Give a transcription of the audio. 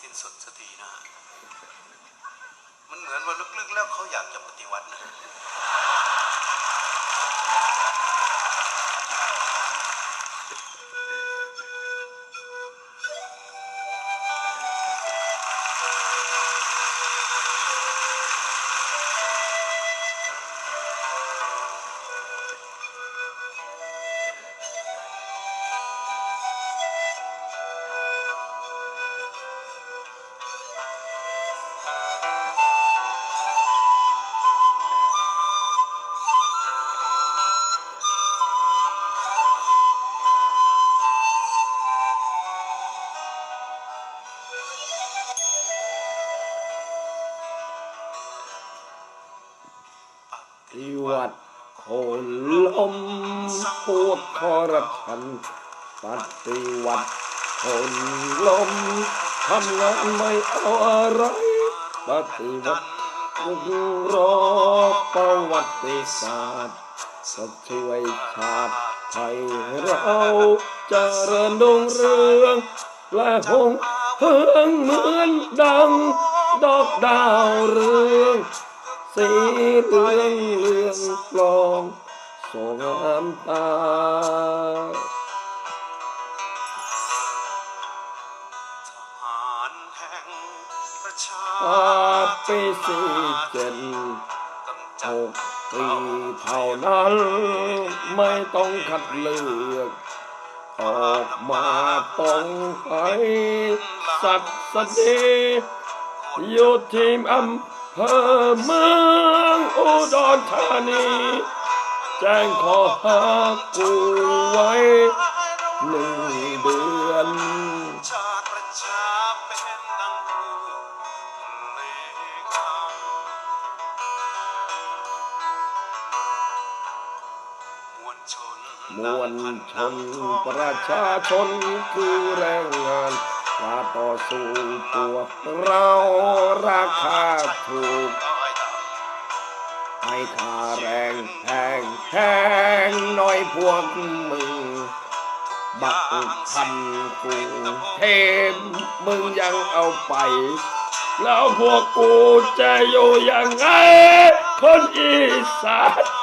สิ้นสุดสักทีนะ มันเหมือนว่าลึกๆแล้วเขาอยากจะปฏิวัตินะ ที่วัดโคนลมพวกคอรัชันปฏิวัติคนลมทำงานไม่เอาอะไรปฏิวัติลุกรอประวัติศาสตร์จะช่วยชาติไทยเราเจริญรุ่งเรืองและหงเฮืองเหมือนดัง ดอกดาวเรือง สีเหลืองเลืองปลองสงามตาทหารแห่งประชาอาปีสี่เจ็ดหกปีเท่านั้นไม่ต้องคัดเลือกออกมาต้องไปสัตว์สดีอยู่ทีมอำ เภอเมืองอุดรธานี แจ้งขอหากูไว้หนึ่งเดือนชาติประชาเป็นดังเรือในกลางมวลชนมวลชนประชาชนคือแรงงานมาต่อ สู้พวกเราราคาถูก ให้ค่าแรงแพงแพงหน่อยพวกมึง บักคันกูเทมมึงยังเอาไป แล้วพวกกูจะอยู่ยังไง คนอีสาน